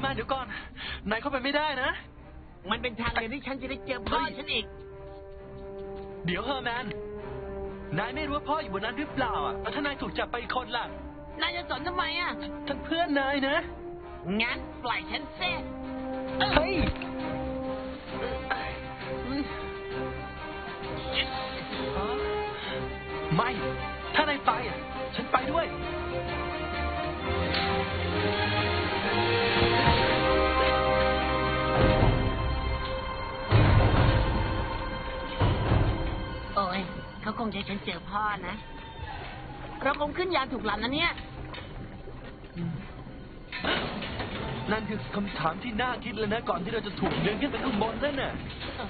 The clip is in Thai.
ทำไมเดี๋ยวก่อน นายเข้าไปไม่ได้นะ มันเป็นทางเดียวที่ฉันจะได้เจอพ่อฉันอีก เดี๋ยวเฮอร์แมน นายไม่รู้ว่าพ่ออยู่บนนั้นหรือเปล่าอะแล้วถ้านายถูกจับไปอีกคนล่ะ นายจะสนทำไมอะ ท่านเพื่อนนายนะ งั้นปล่อยฉันเซ่เฮ้ยไม่ ถ้านายไปอะ ฉัน โอ้ยเขาคงจะให้ฉันเจอพ่อนะ เราคงขึ้นยานถูกลำนะเนี่ย นั่นคือคำถามที่น่าคิดเลยนะ ก่อนที่เราจะถูกดึงขึ้นไปข้างบนนั่นน่ะ เอ้ย